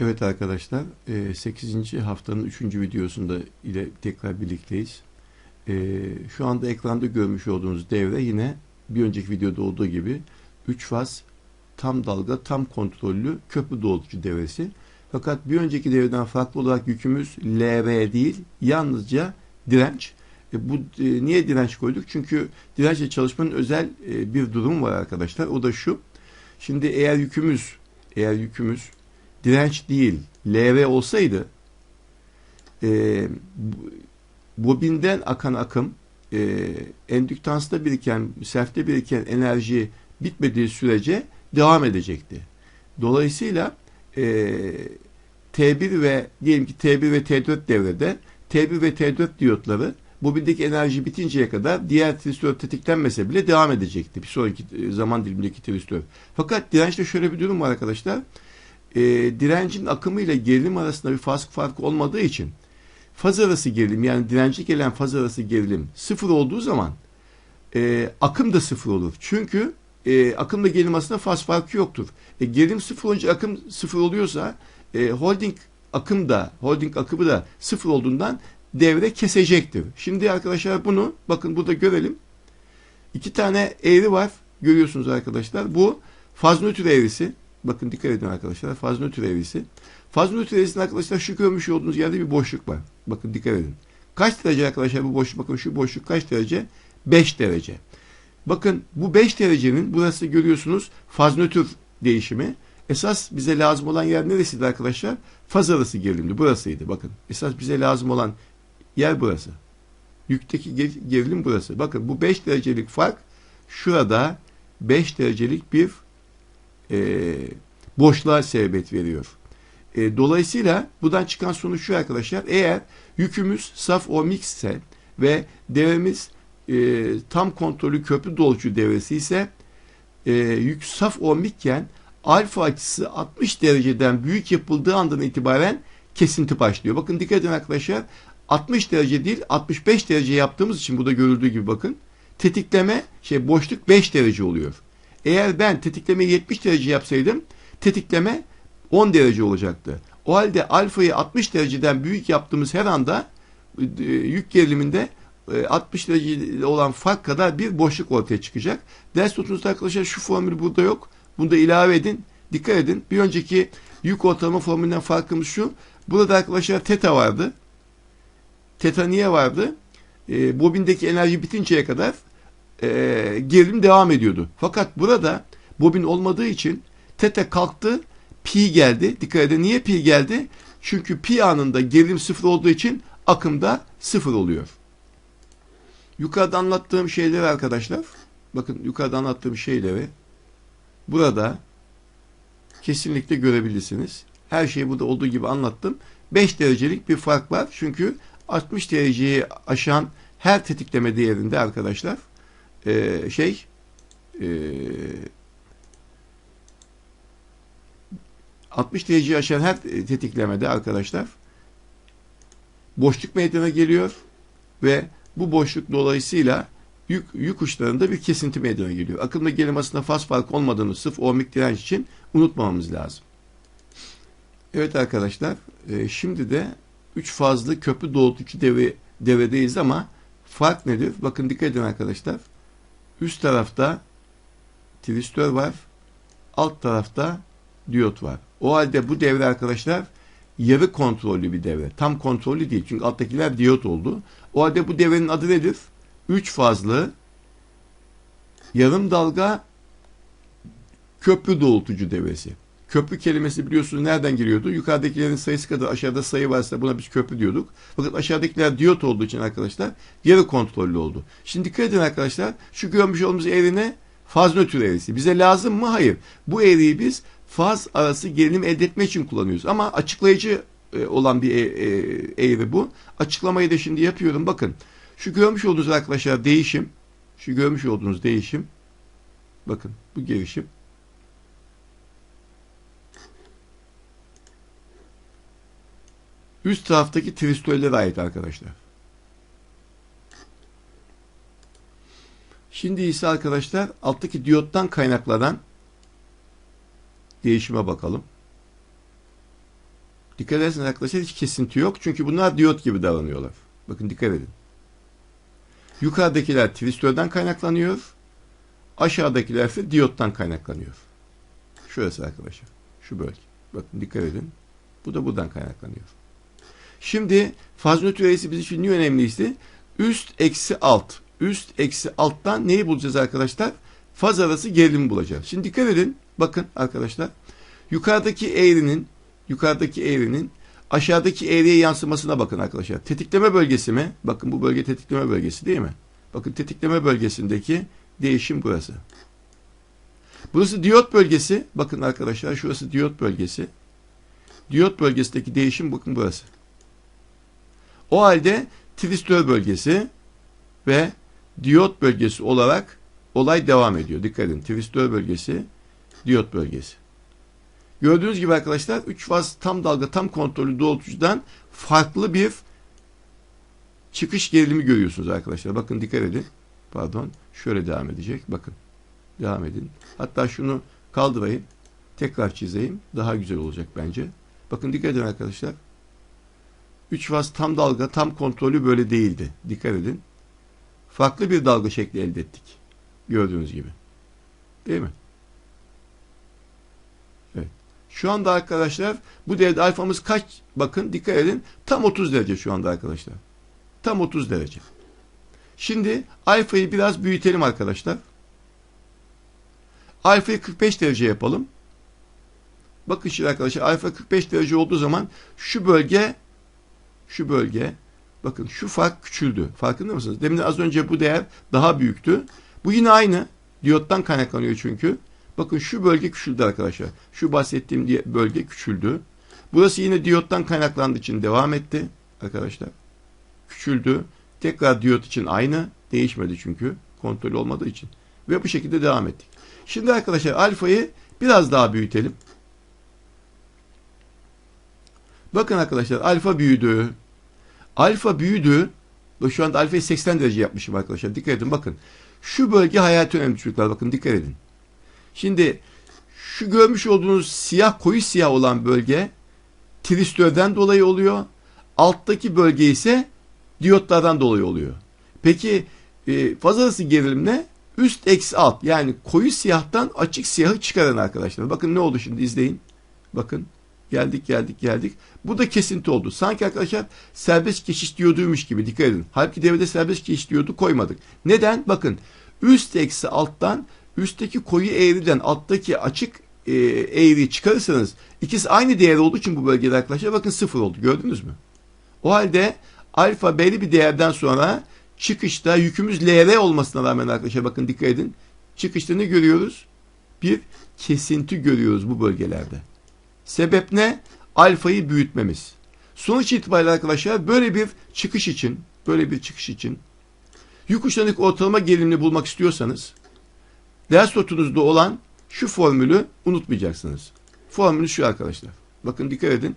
Evet arkadaşlar, 8. haftanın 3. videosunda ile tekrar birlikteyiz. E, şu anda ekranda görmüş olduğunuz devre yine bir önceki videoda olduğu gibi 3 faz tam dalga, tam kontrollü köprü doğrultucu devresi. Fakat bir önceki devreden farklı olarak yükümüz LR değil, yalnızca direnç. E, bu e, niye direnç koyduk? Çünkü dirençle çalışmanın özel e, bir durum var arkadaşlar. O da şu. Şimdi eğer yükümüz eğer yükümüz direnç değil LV olsaydı e, bobinden akan akım e, endüktansta biriken, sefte biriken enerji bitmediği sürece devam edecekti. Dolayısıyla e, T1 ve diyelim ki T1 ve T4 devrede T1 ve T4 diyotları bobindeki enerji bitinceye kadar diğer tristör tetiklenmese bile devam edecekti. Bir sonraki e, zaman dilimindeki tristör. Fakat dirençte şöyle bir durum var arkadaşlar e, direncin akımı ile gerilim arasında bir faz farkı olmadığı için faz arası gerilim yani direnci gelen faz arası gerilim sıfır olduğu zaman e, akım da sıfır olur. Çünkü e, akımla gerilim arasında faz farkı yoktur. E, gerilim sıfır olunca akım sıfır oluyorsa e, holding akım da holding akımı da sıfır olduğundan devre kesecektir. Şimdi arkadaşlar bunu bakın burada görelim. İki tane eğri var. Görüyorsunuz arkadaşlar. Bu faz nötr eğrisi. Bakın dikkat edin arkadaşlar. Faz nötr eğrisi. Faz nötr eğrisinde arkadaşlar şu görmüş olduğunuz yerde bir boşluk var. Bakın dikkat edin. Kaç derece arkadaşlar bu boşluk? Bakın şu boşluk kaç derece? 5 derece. Bakın bu 5 derecenin burası görüyorsunuz faz nötr değişimi. Esas bize lazım olan yer neresiydi arkadaşlar? Faz arası gerilimdi. Burasıydı. Bakın esas bize lazım olan yer burası. Yükteki gerilim burası. Bakın bu 5 derecelik fark şurada 5 derecelik bir e, boşluğa sebebiyet veriyor. E, dolayısıyla buradan çıkan sonuç şu arkadaşlar. Eğer yükümüz saf ohmik ise ve devremiz e, tam kontrolü köprü dolucu devresi ise e, yük saf ohmikken alfa açısı 60 dereceden büyük yapıldığı andan itibaren kesinti başlıyor. Bakın dikkat edin arkadaşlar. 60 derece değil 65 derece yaptığımız için burada görüldüğü gibi bakın. Tetikleme şey boşluk 5 derece oluyor. Eğer ben tetiklemeyi 70 derece yapsaydım tetikleme 10 derece olacaktı. O halde alfayı 60 dereceden büyük yaptığımız her anda e, yük geriliminde 60 e, derece olan fark kadar bir boşluk ortaya çıkacak. Ders notunuzda arkadaşlar şu formül burada yok. Bunu da ilave edin. Dikkat edin. Bir önceki yük ortalama formülünden farkımız şu. Burada arkadaşlar teta vardı. Teta niye vardı? E, bobindeki enerji bitinceye kadar e, gerilim devam ediyordu. Fakat burada bobin olmadığı için tete kalktı, pi geldi. Dikkat edin niye pi geldi? Çünkü pi anında gerilim sıfır olduğu için akım da sıfır oluyor. Yukarıda anlattığım şeyleri arkadaşlar, bakın yukarıda anlattığım şeyleri burada kesinlikle görebilirsiniz. Her şeyi burada olduğu gibi anlattım. 5 derecelik bir fark var. Çünkü 60 dereceyi aşan her tetikleme değerinde arkadaşlar e, şey e, 60 dereceyi aşan her tetiklemede arkadaşlar boşluk meydana geliyor ve bu boşluk dolayısıyla yük, yük uçlarında bir kesinti meydana geliyor. Akımla gerilim arasında faz farkı olmadığını sırf ohmik direnç için unutmamamız lazım. Evet arkadaşlar e, şimdi de 3 fazlı köprü doğrultucu devre, devredeyiz ama fark nedir? Bakın dikkat edin arkadaşlar. Üst tarafta tristör var. Alt tarafta diyot var. O halde bu devre arkadaşlar yarı kontrollü bir devre. Tam kontrollü değil. Çünkü alttakiler diyot oldu. O halde bu devrenin adı nedir? 3 fazlı yarım dalga köprü doğultucu devresi. Köprü kelimesi biliyorsunuz nereden geliyordu? Yukarıdakilerin sayısı kadar aşağıda sayı varsa buna biz köprü diyorduk. Fakat aşağıdakiler diyot olduğu için arkadaşlar yarı kontrollü oldu. Şimdi dikkat edin arkadaşlar. Şu görmüş olduğumuz eğrine faz nötr eğrisi. Bize lazım mı? Hayır. Bu eğriyi biz faz arası gerilim elde etmek için kullanıyoruz. Ama açıklayıcı e, olan bir e, e, eğri bu. Açıklamayı da şimdi yapıyorum. Bakın. Şu görmüş olduğunuz arkadaşlar değişim. Şu görmüş olduğunuz değişim. Bakın bu gelişim. Üst taraftaki tristollere ait arkadaşlar. Şimdi ise arkadaşlar alttaki diyottan kaynaklanan değişime bakalım. Dikkat ederseniz arkadaşlar hiç kesinti yok. Çünkü bunlar diyot gibi davranıyorlar. Bakın dikkat edin. Yukarıdakiler twistörden kaynaklanıyor. Aşağıdakiler ise diyottan kaynaklanıyor. Şurası arkadaşlar. Şu bölge. Bakın dikkat edin. Bu da buradan kaynaklanıyor. Şimdi faz nötr reysi bizim için niye önemliyse üst eksi alt. Üst eksi alttan neyi bulacağız arkadaşlar? Faz arası gerilimi bulacağız. Şimdi dikkat edin. Bakın arkadaşlar. Yukarıdaki eğrinin yukarıdaki eğrinin aşağıdaki eğriye yansımasına bakın arkadaşlar. Tetikleme bölgesi mi? Bakın bu bölge tetikleme bölgesi değil mi? Bakın tetikleme bölgesindeki değişim burası. Burası diyot bölgesi. Bakın arkadaşlar şurası diyot bölgesi. Diyot bölgesindeki değişim bakın burası. O halde tristör bölgesi ve diyot bölgesi olarak olay devam ediyor. Dikkat edin. Tristör bölgesi, diyot bölgesi. Gördüğünüz gibi arkadaşlar 3 faz tam dalga tam kontrollü doğrultucudan farklı bir çıkış gerilimi görüyorsunuz arkadaşlar. Bakın dikkat edin. Pardon. Şöyle devam edecek. Bakın. Devam edin. Hatta şunu kaldırayım. Tekrar çizeyim. Daha güzel olacak bence. Bakın dikkat edin arkadaşlar. 3 faz tam dalga tam kontrolü böyle değildi. Dikkat edin. Farklı bir dalga şekli elde ettik. Gördüğünüz gibi. Değil mi? Evet. Şu anda arkadaşlar bu devrede alfamız kaç? Bakın dikkat edin. Tam 30 derece şu anda arkadaşlar. Tam 30 derece. Şimdi alfayı biraz büyütelim arkadaşlar. Alfayı 45 derece yapalım. Bakın şimdi arkadaşlar alfa 45 derece olduğu zaman şu bölge şu bölge bakın şu fark küçüldü. Farkında mısınız? Demin az önce bu değer daha büyüktü. Bu yine aynı. Diyottan kaynaklanıyor çünkü. Bakın şu bölge küçüldü arkadaşlar. Şu bahsettiğim bölge küçüldü. Burası yine diyottan kaynaklandığı için devam etti arkadaşlar. Küçüldü. Tekrar diyot için aynı. Değişmedi çünkü. Kontrol olmadığı için. Ve bu şekilde devam ettik. Şimdi arkadaşlar alfayı biraz daha büyütelim. Bakın arkadaşlar alfa büyüdü. Alfa büyüdü. Şu anda alfayı 80 derece yapmışım arkadaşlar. Dikkat edin bakın. Şu bölge hayati önemli çocuklar. Bakın dikkat edin. Şimdi şu görmüş olduğunuz siyah koyu siyah olan bölge tristörden dolayı oluyor. Alttaki bölge ise diyotlardan dolayı oluyor. Peki e, faz arası gerilim ne? Üst eksi alt yani koyu siyahtan açık siyahı çıkaran arkadaşlar. Bakın ne oldu şimdi izleyin. Bakın geldik geldik geldik. Bu da kesinti oldu. Sanki arkadaşlar serbest geçiş diyoduymuş gibi dikkat edin. Halbuki devrede serbest geçiş diyodu koymadık. Neden? Bakın üst eksi alttan üstteki koyu eğriden alttaki açık e, eğriyi çıkarırsanız ikisi aynı değer olduğu için bu bölgede arkadaşlar bakın sıfır oldu. Gördünüz mü? O halde alfa belli bir değerden sonra çıkışta yükümüz LR olmasına rağmen arkadaşlar bakın dikkat edin. Çıkışta ne görüyoruz? Bir kesinti görüyoruz bu bölgelerde. Sebep ne? Alfayı büyütmemiz. Sonuç itibariyle arkadaşlar böyle bir çıkış için, böyle bir çıkış için yük uçlarındaki ortalama gerilimini bulmak istiyorsanız ders notunuzda olan şu formülü unutmayacaksınız. Formülü şu arkadaşlar. Bakın dikkat edin.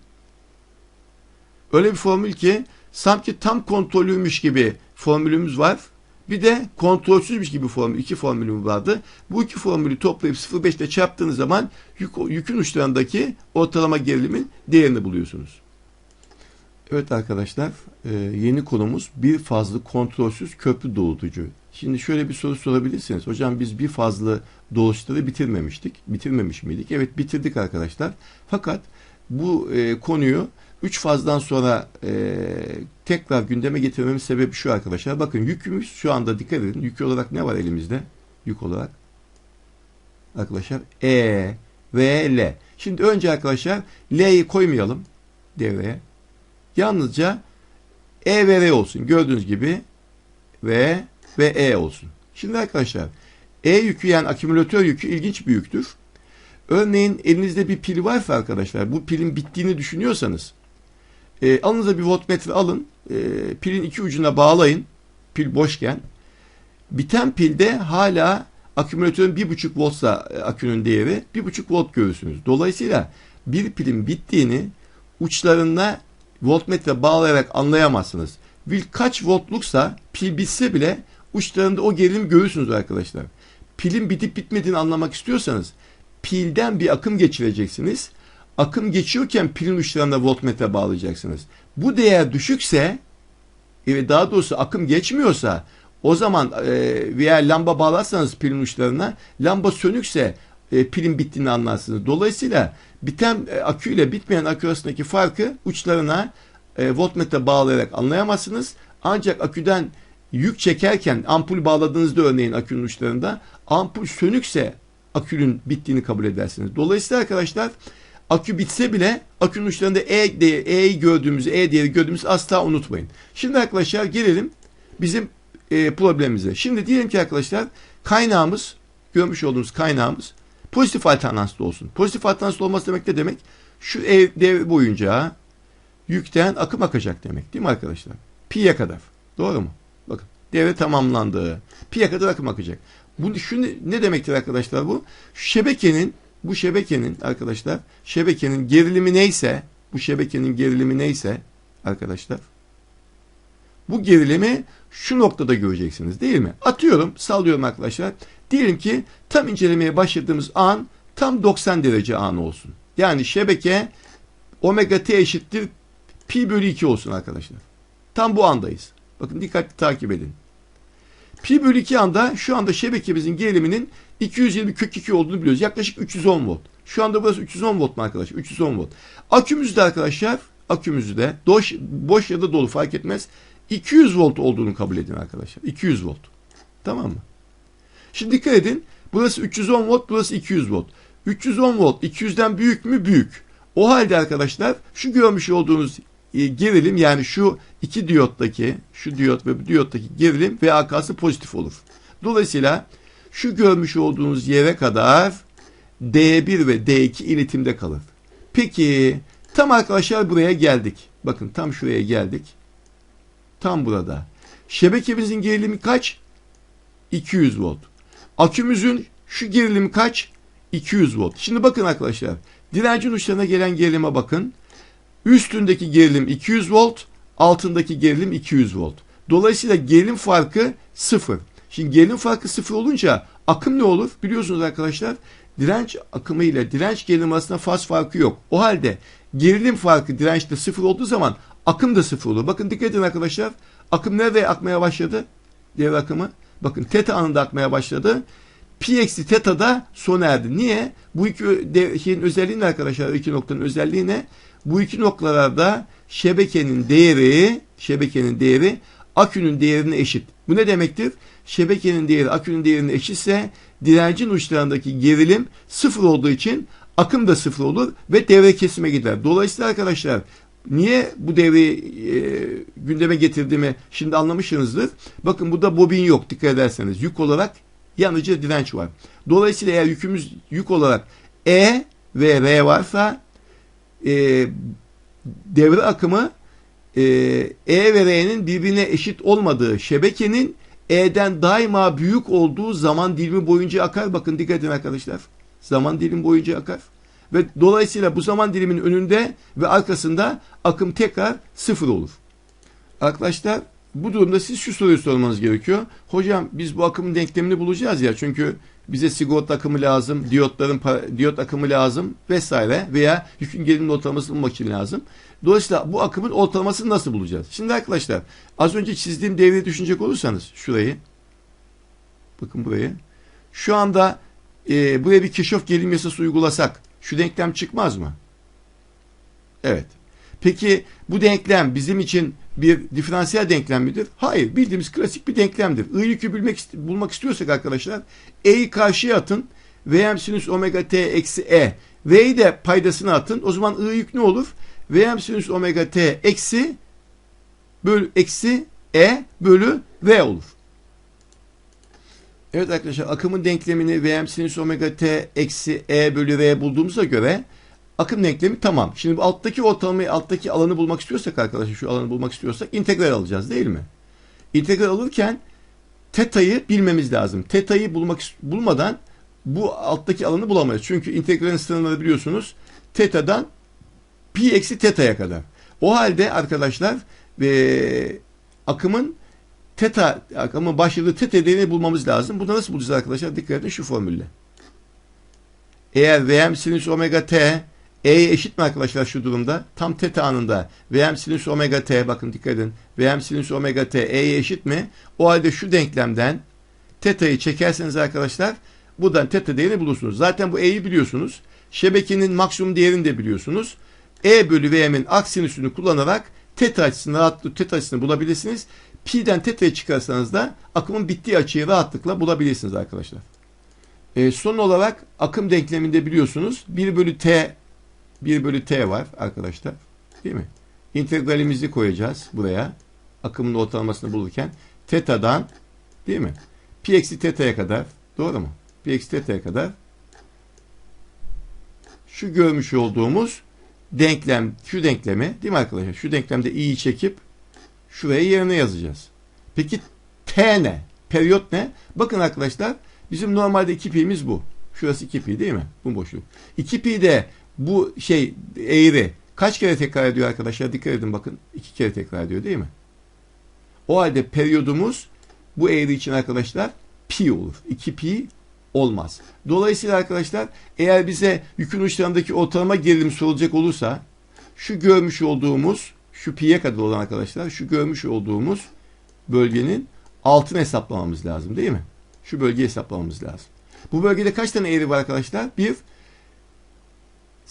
Öyle bir formül ki sanki tam kontrolüymüş gibi formülümüz var. Bir de kontrolsüzmüş gibi formül, iki formülüm vardı. Bu iki formülü toplayıp 0.5 ile çarptığınız zaman yük, yükün uçlarındaki ortalama gerilimin değerini buluyorsunuz. Evet arkadaşlar, e, yeni konumuz bir fazlı kontrolsüz köprü doğutucu. Şimdi şöyle bir soru sorabilirsiniz. Hocam biz bir fazlı doğuşları bitirmemiştik. Bitirmemiş miydik? Evet bitirdik arkadaşlar. Fakat bu e, konuyu 3 fazdan sonra e, tekrar gündeme getirmemin sebebi şu arkadaşlar. Bakın yükümüz şu anda dikkat edin. Yük olarak ne var elimizde? Yük olarak. Arkadaşlar E, V, L. Şimdi önce arkadaşlar L'yi koymayalım devreye. Yalnızca E ve R olsun. Gördüğünüz gibi V ve E olsun. Şimdi arkadaşlar E yükü yani akümülatör yükü ilginç bir yüktür. Örneğin elinizde bir pil varsa arkadaşlar bu pilin bittiğini düşünüyorsanız e, alınıza bir voltmetre alın. E, pilin iki ucuna bağlayın. Pil boşken. Biten pilde hala akümülatörün bir buçuk voltsa e, akünün değeri bir buçuk volt görürsünüz. Dolayısıyla bir pilin bittiğini uçlarına voltmetre bağlayarak anlayamazsınız. Pil kaç voltluksa pil bitse bile uçlarında o gerilim görürsünüz arkadaşlar. Pilin bitip bitmediğini anlamak istiyorsanız pilden bir akım geçireceksiniz. Akım geçiyorken pilin uçlarına voltmetre bağlayacaksınız. Bu değer düşükse e, daha doğrusu akım geçmiyorsa o zaman e, veya lamba bağlarsanız pilin uçlarına lamba sönükse e, pilin bittiğini anlarsınız. Dolayısıyla biten e, akü ile bitmeyen akü arasındaki farkı uçlarına e, voltmetre bağlayarak anlayamazsınız. Ancak aküden yük çekerken ampul bağladığınızda örneğin akünün uçlarında ampul sönükse akünün bittiğini kabul edersiniz. Dolayısıyla arkadaşlar akü bitse bile akünün uçlarında E, değeri, E'yi gördüğümüzü, E değeri gördüğümüzü asla unutmayın. Şimdi arkadaşlar gelelim bizim e, problemimize. Şimdi diyelim ki arkadaşlar kaynağımız, görmüş olduğunuz kaynağımız pozitif alternanslı olsun. Pozitif alternanslı olması demek ne demek? Şu ev dev boyunca yükten akım akacak demek değil mi arkadaşlar? Pi'ye kadar. Doğru mu? Bakın devre tamamlandı. Pi'ye kadar akım akacak. Bu şu ne demektir arkadaşlar bu? Şebekenin bu şebekenin arkadaşlar şebekenin gerilimi neyse bu şebekenin gerilimi neyse arkadaşlar bu gerilimi şu noktada göreceksiniz değil mi? Atıyorum, sallıyorum arkadaşlar. Diyelim ki tam incelemeye başladığımız an tam 90 derece an olsun. Yani şebeke omega t eşittir pi bölü 2 olsun arkadaşlar. Tam bu andayız. Bakın dikkatli takip edin. Pi bölü 2 anda şu anda şebekemizin geriliminin 220 kök 2 olduğunu biliyoruz. Yaklaşık 310 volt. Şu anda burası 310 volt mu arkadaşlar? 310 volt. Akümüzde arkadaşlar akümüzde boş, boş ya da dolu fark etmez. 200 volt olduğunu kabul edin arkadaşlar. 200 volt. Tamam mı? Şimdi dikkat edin. Burası 310 volt, burası 200 volt. 310 volt 200'den büyük mü? Büyük. O halde arkadaşlar şu görmüş olduğunuz e, gerilim yani şu iki diyottaki şu diyot ve bu diyottaki gerilim ve akası pozitif olur. Dolayısıyla şu görmüş olduğunuz yere kadar D1 ve D2 iletimde kalır. Peki tam arkadaşlar buraya geldik. Bakın tam şuraya geldik. Tam burada. Şebekemizin gerilimi kaç? 200 volt. Akümüzün şu gerilimi kaç? 200 volt. Şimdi bakın arkadaşlar. Direncin uçlarına gelen gerilime bakın. Üstündeki gerilim 200 volt, altındaki gerilim 200 volt. Dolayısıyla gerilim farkı sıfır. Şimdi gerilim farkı sıfır olunca akım ne olur? Biliyorsunuz arkadaşlar direnç akımı ile direnç gerilim arasında faz farkı yok. O halde gerilim farkı dirençte sıfır olduğu zaman akım da sıfır olur. Bakın dikkat edin arkadaşlar. Akım nerede akmaya başladı? Devre akımı. Bakın teta anında akmaya başladı. Pi eksi teta da sona erdi. Niye? Bu iki şeyin özelliği ne arkadaşlar? iki noktanın özelliği ne? Bu iki noktalarda şebekenin değeri şebekenin değeri akünün değerine eşit. Bu ne demektir? Şebekenin değeri akünün değerine eşitse direncin uçlarındaki gerilim sıfır olduğu için akım da sıfır olur ve devre kesime gider. Dolayısıyla arkadaşlar niye bu devreyi e, gündeme getirdiğimi şimdi anlamışsınızdır. Bakın burada bobin yok dikkat ederseniz. Yük olarak yanıcı direnç var. Dolayısıyla eğer yükümüz yük olarak E ve R varsa e, devre akımı e, E ve R'nin birbirine eşit olmadığı şebekenin E'den daima büyük olduğu zaman dilimi boyunca akar. Bakın dikkat edin arkadaşlar. Zaman dilimi boyunca akar. Ve dolayısıyla bu zaman diliminin önünde ve arkasında akım tekrar sıfır olur. Arkadaşlar bu durumda siz şu soruyu sormanız gerekiyor. Hocam biz bu akımın denklemini bulacağız ya çünkü bize sigorta akımı lazım, diyotların diyot akımı lazım vesaire veya yükün gerilim ortalamasını bulmak için lazım. Dolayısıyla bu akımın ortalamasını nasıl bulacağız? Şimdi arkadaşlar az önce çizdiğim devreyi düşünecek olursanız şurayı bakın burayı. Şu anda e, buraya bir Kirchhoff gerilim yasası uygulasak şu denklem çıkmaz mı? Evet. Peki bu denklem bizim için bir diferansiyel denklem midir? Hayır. Bildiğimiz klasik bir denklemdir. I yükü bulmak, bulmak istiyorsak arkadaşlar E'yi karşıya atın. Vm sinüs omega t eksi E. V'yi de paydasına atın. O zaman I yük ne olur? Vm sinüs omega t eksi bölü eksi E bölü V olur. Evet arkadaşlar akımın denklemini Vm sinüs omega t eksi E bölü V bulduğumuza göre akım denklemi tamam. Şimdi bu alttaki ortalamayı, alttaki alanı bulmak istiyorsak arkadaşlar, şu alanı bulmak istiyorsak integral alacağız değil mi? İntegral alırken teta'yı bilmemiz lazım. Teta'yı bulmak bulmadan bu alttaki alanı bulamayız. Çünkü integralin sınırları biliyorsunuz teta'dan pi eksi teta'ya kadar. O halde arkadaşlar e, akımın teta akımın başladığı teta değerini bulmamız lazım. Bunu nasıl bulacağız arkadaşlar? Dikkat edin şu formülle. Eğer Vm sinüs omega t E'ye eşit mi arkadaşlar şu durumda? Tam teta anında Vm sinüs omega t bakın dikkat edin. Vm sinüs omega t E'ye eşit mi? O halde şu denklemden teta'yı çekerseniz arkadaşlar buradan teta değerini bulursunuz. Zaten bu E'yi biliyorsunuz. Şebekenin maksimum değerini de biliyorsunuz. E bölü Vm'in aksinüsünü kullanarak teta açısını rahatlıkla teta açısını bulabilirsiniz. Pi'den teta'yı çıkarsanız da akımın bittiği açıyı rahatlıkla bulabilirsiniz arkadaşlar. E, son olarak akım denkleminde biliyorsunuz 1 bölü t 1 bölü t var arkadaşlar. Değil mi? İntegralimizi koyacağız buraya. Akımın ortalamasını bulurken teta'dan değil mi? Pi eksi teta'ya kadar doğru mu? Pi eksi teta'ya kadar şu görmüş olduğumuz denklem, şu denklemi değil mi arkadaşlar? Şu denklemde i'yi çekip şuraya yerine yazacağız. Peki t ne? Periyot ne? Bakın arkadaşlar bizim normalde 2 pi'miz bu. Şurası 2 pi değil mi? Bu boşluk. 2 pi de bu şey eğri kaç kere tekrar ediyor arkadaşlar? Dikkat edin bakın. 2 kere tekrar ediyor değil mi? O halde periyodumuz bu eğri için arkadaşlar pi olur. 2 pi olmaz. Dolayısıyla arkadaşlar eğer bize yükün uçlarındaki ortalama gerilim sorulacak olursa şu görmüş olduğumuz şu pi'ye kadar olan arkadaşlar şu görmüş olduğumuz bölgenin altını hesaplamamız lazım değil mi? Şu bölgeyi hesaplamamız lazım. Bu bölgede kaç tane eğri var arkadaşlar? Bir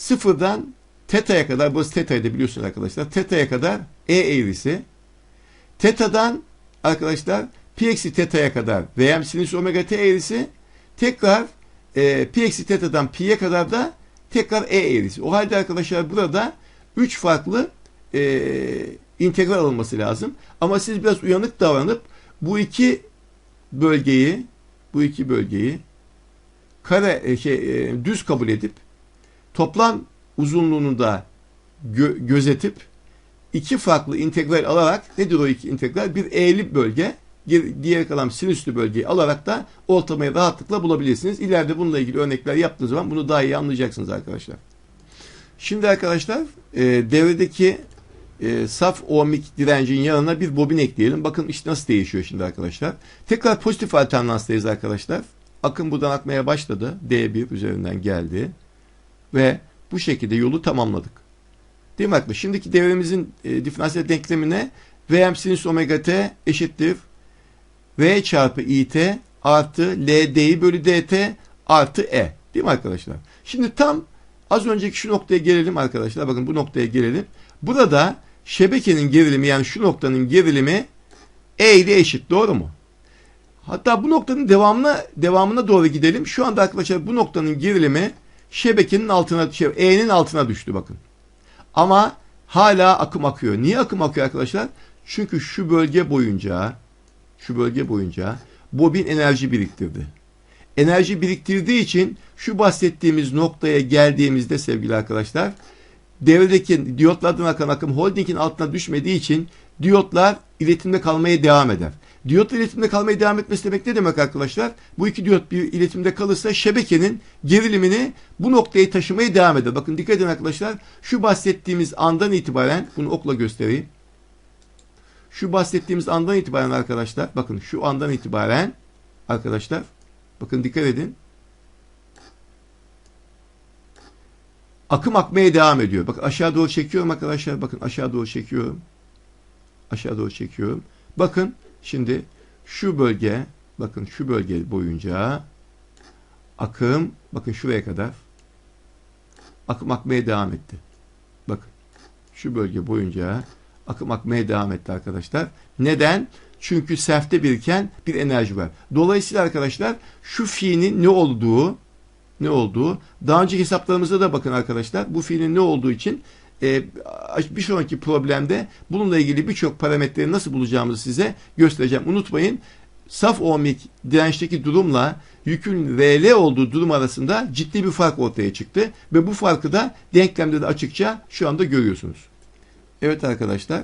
sıfırdan teta'ya kadar burası teta'yı da biliyorsunuz arkadaşlar. Teta'ya kadar e eğrisi. Teta'dan arkadaşlar pi eksi teta'ya kadar Vm sinüs omega t eğrisi tekrar e, pi eksi teta'dan pi'ye kadar da tekrar e eğrisi. O halde arkadaşlar burada üç farklı e, integral alınması lazım. Ama siz biraz uyanık davranıp bu iki bölgeyi bu iki bölgeyi kare e, şey, e, düz kabul edip toplam uzunluğunu da gö gözetip iki farklı integral alarak nedir o iki integral? Bir eğri bölge diğer kalan sinüslü bölgeyi alarak da ortalamayı rahatlıkla bulabilirsiniz. İleride bununla ilgili örnekler yaptığınız zaman bunu daha iyi anlayacaksınız arkadaşlar. Şimdi arkadaşlar e, devredeki e, saf ohmik direncin yanına bir bobin ekleyelim. Bakın işte nasıl değişiyor şimdi arkadaşlar. Tekrar pozitif alternanstayız arkadaşlar. Akım buradan akmaya başladı. D1 üzerinden geldi. Ve bu şekilde yolu tamamladık. Değil mi arkadaşlar? Şimdiki devremizin e, diferansiyel denklemine Vm sinüs omega t eşittir V çarpı it artı LD'yi bölü dt artı e. Değil mi arkadaşlar? Şimdi tam az önceki şu noktaya gelelim arkadaşlar. Bakın bu noktaya gelelim. Burada şebekenin gerilimi yani şu noktanın gerilimi E ile eşit. Doğru mu? Hatta bu noktanın devamına devamına doğru gidelim. Şu anda arkadaşlar bu noktanın gerilimi şebekenin altına, şey, E'nin altına düştü bakın. Ama hala akım akıyor. Niye akım akıyor arkadaşlar? Çünkü şu bölge boyunca şu bölge boyunca bobin enerji biriktirdi. Enerji biriktirdiği için şu bahsettiğimiz noktaya geldiğimizde sevgili arkadaşlar devredeki diyotlardan akan akım holdingin altına düşmediği için diyotlar iletimde kalmaya devam eder. Diyotlar iletimde kalmaya devam etmesi demek ne demek arkadaşlar? Bu iki diyot bir iletimde kalırsa şebekenin gerilimini bu noktaya taşımaya devam eder. Bakın dikkat edin arkadaşlar. Şu bahsettiğimiz andan itibaren bunu okla göstereyim. Şu bahsettiğimiz andan itibaren arkadaşlar bakın şu andan itibaren arkadaşlar bakın dikkat edin. Akım akmaya devam ediyor. Bakın aşağı doğru çekiyorum arkadaşlar. Bakın aşağı doğru çekiyorum. Aşağı doğru çekiyorum. Bakın şimdi şu bölge bakın şu bölge boyunca akım bakın şuraya kadar akım akmaya devam etti. Bakın şu bölge boyunca akım akmaya devam etti arkadaşlar. Neden? Çünkü sefte biriken bir enerji var. Dolayısıyla arkadaşlar şu fiilin ne olduğu ne olduğu daha önceki hesaplarımızda da bakın arkadaşlar bu fiilin ne olduğu için e, bir sonraki problemde bununla ilgili birçok parametreyi nasıl bulacağımızı size göstereceğim. Unutmayın saf ohmik dirençteki durumla yükün VL olduğu durum arasında ciddi bir fark ortaya çıktı ve bu farkı da denklemde de açıkça şu anda görüyorsunuz. Evet arkadaşlar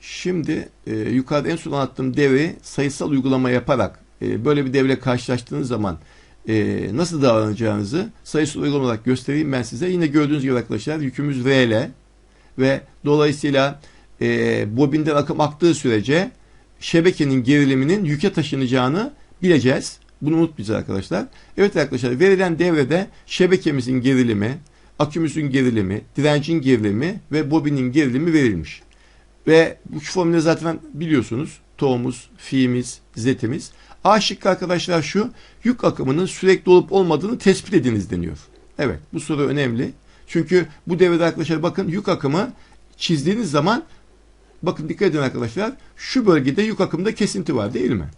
şimdi e, yukarıda en son anlattığım devri sayısal uygulama yaparak e, böyle bir devre karşılaştığınız zaman e, nasıl davranacağınızı sayısal uygulama olarak göstereyim ben size. Yine gördüğünüz gibi arkadaşlar yükümüz VL ve dolayısıyla e, bobinden akım aktığı sürece şebekenin geriliminin yüke taşınacağını bileceğiz. Bunu unutmayacağız arkadaşlar. Evet arkadaşlar verilen devrede şebekemizin gerilimi akümüzün gerilimi, direncin gerilimi ve bobinin gerilimi verilmiş. Ve bu formülü zaten biliyorsunuz. To'muz, fi'miz, z'imiz. A şıkkı arkadaşlar şu. Yük akımının sürekli olup olmadığını tespit ediniz deniyor. Evet bu soru önemli. Çünkü bu devrede arkadaşlar bakın yük akımı çizdiğiniz zaman bakın dikkat edin arkadaşlar. Şu bölgede yük akımında kesinti var değil mi?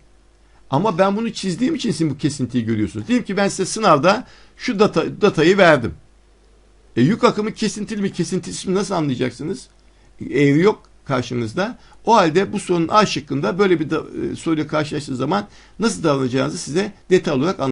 Ama ben bunu çizdiğim için siz bu kesintiyi görüyorsunuz. Diyelim ki ben size sınavda şu data, datayı verdim. E, yük akımı kesintili mi kesintisiz mi nasıl anlayacaksınız? Eğri yok karşınızda. O halde bu sorunun A şıkkında böyle bir da, e, soruyla karşılaştığınız zaman nasıl davranacağınızı size detay olarak anlatacağım.